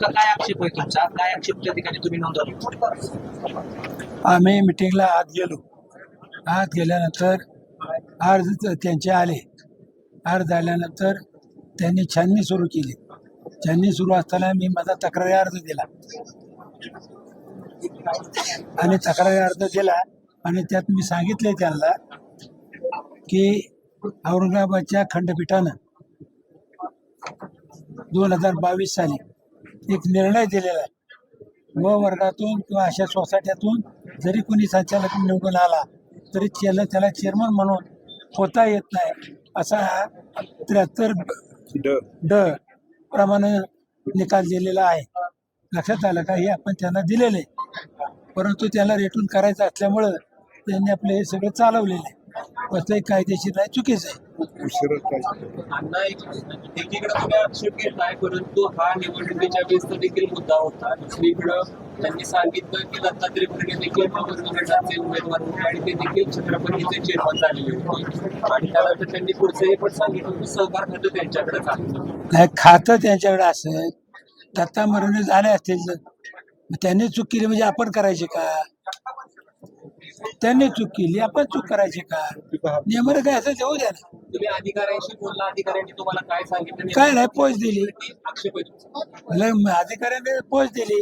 नेमका काय आक्षेप आहे तुमचा? काय आक्षेप त्या ठिकाणी तुम्ही नोंदवला? आम्ही मिटिंगला आत गेलो. आत गेल्यानंतर अर्ज त्यांचे आले. अर्ज आल्यानंतर त्यांनी छाननी सुरू केली. छाननी सुरू असताना मी माझा तक्रारी अर्ज दिला. आणि तक्रारी अर्ज दिला आणि त्यात मी सांगितले त्यांना की औरंगाबादच्या खंडपीठानं दोन हजार बावीस साली एक निर्णय दिलेला आहे. व वर्गातून किंवा अशा सोसायट्यातून जरी कोणी संचालक निवडून आला तरी त्याला त्याला चेअरमन म्हणून होता येत नाही. असा त्र्याहत्तर ड. प्रमाणे निकाल दिलेला आहे. लक्षात आलं का? हे आपण त्यांना दिलेले. परंतु त्याला रेटून करायचं असल्यामुळं त्यांनी आपले हे सगळं चालवलेलं कसंही कायदेशीर नाही चुकीचं आहे. अण्णा एक- एकीकडे तुम्ही आक्षेप घेतलाय परंतु हा निवडणुकीच्या वेळेसचा देखील मुद्दा होता. दुसरीकडं त्यांनी सांगितलं की दत्तात्रय भरणे देखील प्रबंध गटाचे उमेदवार होते आणि ते देखील छत्रपतीचे चेअरमन झालेले होते. आणि त्यानंतर त्यांनी पुढचं हे पण सांगितलं की सहकार खातं त्यांच्याकडेच आहे. नाही खातं त्यांच्याकडे असेल दत्ता मरणे झाले असतील तर. मग त्यांनी चूक केली म्हणजे आपण करायची का? त्यांनी चूक केली आपण चूक करायची का? नियमानं काय असेल देऊ द्या ना. तुम्ही अधिकाऱ्यांशी बोलला अधिकाऱ्यांनी तुम्हाला काय सांगितलं काय नाही पोच दिली. की आक्षेप आहे तुमचा? अधिकाऱ्याने पोच दिली.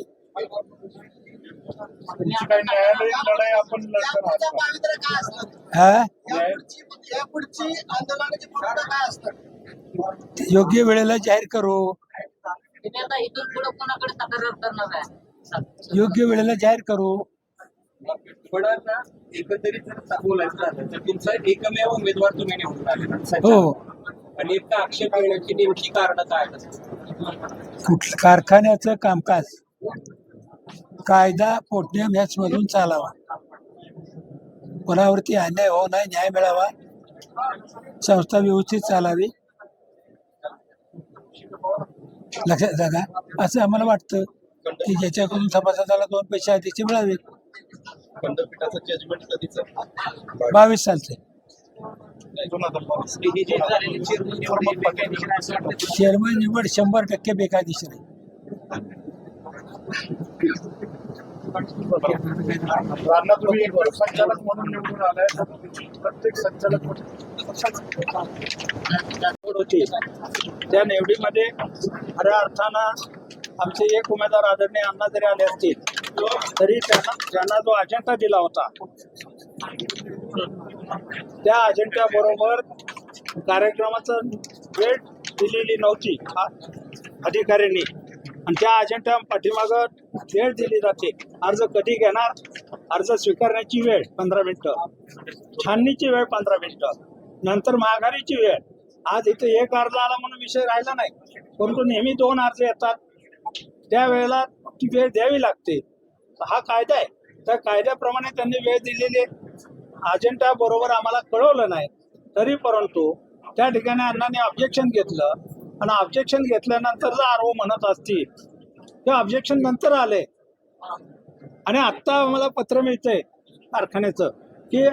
तुमची काही न्यायालयीन लढाई आपण लढणार आहात का? हा? यापुढची आंदोलनाची भूमिका काय असतात ते योग्य वेळेला जाहीर करू. तुम्ही आता इथून पुढे कोणाकडे तक्रार करणार आहे? योग्य वेळेला जाहीर करू. पण ना एकंदरीत जर बोलायचं झालं तर तुमचा एकमेव उमेदवार तुम्ही निवडून हो. आणि इतका आक्षेप घेण्याची नेमकी कारण काय आहेत? कुठलं कारखान्याचं कामकाज? कायदा पोटनियम ह्याच मधून चालावा. कोणावरती अन्याय हो नाही न्याय मिळावा. संस्था व्यवस्थित चालावी. लक्षात का असं आम्हाला वाटतं की ज्याच्याकडून सभासदाला दोन पैसे आधीचे मिळावेत. खंडपीठाचं जजमेंट कधीच? बावीस सालचे. हे चेअरमन निवड शंभर टक्के बेकायदेशीर आहे. राणा तुम्ही संचालक म्हणून निवडून आलाय. तर प्रत्येक संचालक होती. त्या निवडीमध्ये खऱ्या अर्थानं आमचे एक उमेदवार आदरणीय अण्णा जरी आले असतील. तरी त्यांना त्यांना जो अजेंडा दिला होता त्या अजेंडा बरोबर कार्यक्रमाचं वेळ दिलेली नव्हती अधिकाऱ्यांनी. आणि त्या अजेंडा पाठीमागं वेळ दिली जाते. अर्ज कधी घेणार? अर्ज स्वीकारण्याची वेळ पंधरा मिनिटं. छाननीची वेळ पंधरा मिनिटं. नंतर माघारीची वेळ. आज इथे एक अर्ज आला म्हणून विषय राहिला नाही. परंतु नेहमी दोन अर्ज येतात. त्यावेळेला ती वेळ द्यावी लागते. हा कायदा आहे. त्या कायद्याप्रमाणे त्यांनी वेळ दिलेली आहे. अजेंडा बरोबर आम्हाला कळवलं नाही. तरी परंतु त्या ठिकाणी अण्णांनी ऑब्जेक्शन घेतलं. आणि ऑब्जेक्शन घेतल्यानंतर जर आरोप म्हणत असतील ते ऑब्जेक्शन नंतर आले. आणि आत्ता आम्हाला पत्र मिळतंय कारखान्याचं की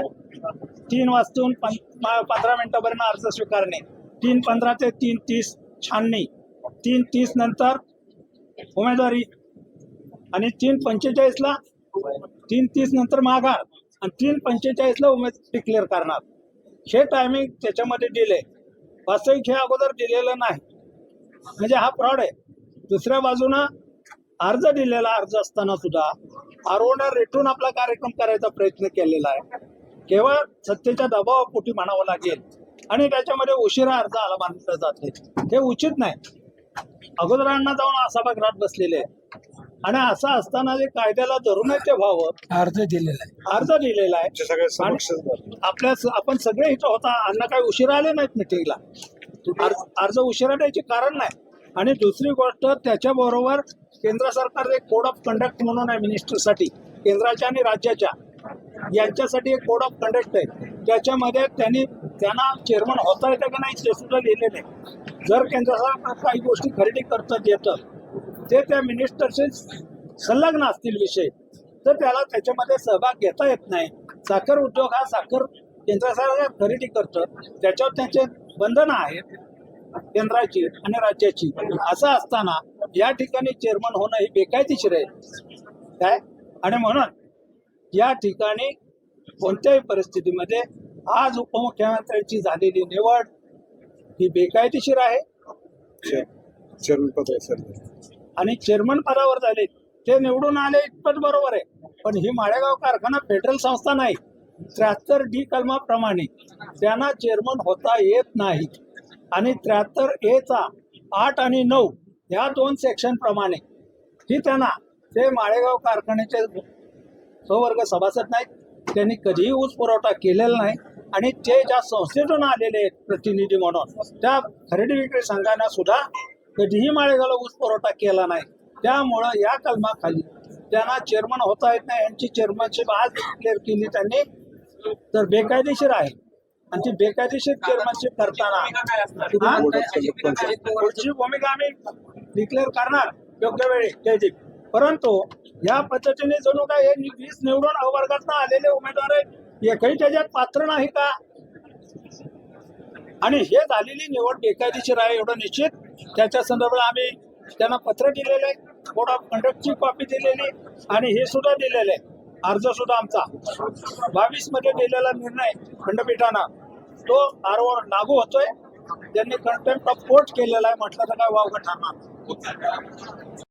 तीन वाजतून पंधरा मिनिटापर्यंत अर्ज स्वीकारणे. तीन पंधरा ते तीन तीस छाननी. तीन तीस नंतर उमेदवारी आणि तीन पंचेचाळीसला तीन तीस नंतर माघार. आणि तीन पंचेचाळीसला उमेद डिक्लेअर करणार. हे टायमिंग त्याच्यामध्ये दिले वास्तविक हे अगोदर दिलेलं नाही. म्हणजे हा फ्रॉड आहे. दुसऱ्या बाजूनं अर्ज दिलेला अर्ज असताना सुद्धा आरोना रेटून आपला कार्यक्रम करायचा प्रयत्न केलेला आहे. केवळ सत्तेच्या दबावापोटी म्हणावं लागेल. आणि त्याच्यामध्ये उशिरा अर्ज आला मानलं जाते हे उचित नाही. अगोदरांना जाऊन सभागृहात बसलेले. आहे. आणि असं असताना जे कायद्याला धरूनच ते व्हावं अर्ज दिलेला आहे. अर्ज दिलेला आहे. आपल्या आपण सगळे इथं होता अण्णा काही उशिरा आले नाहीत मिटिंगला अर्ज अर्ज उशिरा द्यायचे कारण नाही. आणि दुसरी गोष्ट त्याच्याबरोबर केंद्र सरकार एक कोड ऑफ कंडक्ट म्हणून आहे मिनिस्टरसाठी केंद्राच्या आणि राज्याच्या. यांच्यासाठी एक कोड ऑफ कंडक्ट आहे. त्याच्यामध्ये त्यांनी त्यांना चेअरमन होता येतं का नाही ते सुद्धा लिहिलेलं आहे. जर केंद्र सरकार काही गोष्टी खरेदी करतात येतं ते त्या मिनिस्टरशी संलग्न असतील विषय तर त्याला त्याच्यामध्ये सहभाग घेता येत नाही. साखर उद्योग हा साखर केंद्र सरकार खरेदी करतं. त्याच्यावर त्यांचे बंधनं आहेत केंद्राची आणि राज्याची. असं असताना या ठिकाणी चेअरमन होणं ही बेकायदेशीर आहे. काय? आणि म्हणून या ठिकाणी कोणत्याही परिस्थितीमध्ये आज उपमुख्यमंत्र्यांची झालेली निवड ही बेकायदेशीर आहे. चेअरमन पद आहे सर आणि चेअरमन पदावर झाले. ते निवडून आले इतपत बरोबर आहे. पण ही माळेगाव कारखाना फेडरल संस्था नाही. त्र्याहत्तर डी कलमाप्रमाणे त्यांना चेअरमन होता येत नाही. आणि त्र्याहत्तर एचा आठ आणि नऊ ह्या दोन सेक्शनप्रमाणे ही त्यांना ते माळेगाव कारखान्याचे स्ववर्ग सभासद नाहीत. त्यांनी कधीही ऊस पुरवठा केलेला नाही. आणि ते ज्या संस्थेतून आलेले आहेत प्रतिनिधी म्हणून त्या खरेदी विक्री संघांना सुद्धा कधीही माळेगावला ऊस पुरवठा केला नाही. त्यामुळं या कलमाखाली त्यांना चेअरमन होता येत नाही. यांची चेअरमनशिप आज डिक्लेअर केली त्यांनी. तर बेकायदेशीर आहे. आणि ती बेकायदेशीर चेअरमनशिप करताना पुढची भूमिका आम्ही डिक्लेअर करणार. योग्य वेळी. जयदीप परंतु या पद्धतीने जणू काय हे वीस निवडून अवर्गात आलेले उमेदवार आहेत. एकही त्याच्यात पात्र नाही का? आणि हे झालेली निवड बेकायदेशीर आहे एवढं निश्चित त्याच्या संदर्भात आम्ही त्यांना पत्र दिलेलं आहे कोड ऑफ कंडक्टची कॉपी दिलेली आणि हे सुद्धा दिलेलं आहे. अर्ज सुद्धा आमचा. बावीसमध्ये दिलेला निर्णय खंडपीठानं तो आरवर लागू होतोय. त्यांनी कंटेम्प्ट ऑफ कोर्ट केलेला आहे म्हटलं तर काय वावगं ठरणार?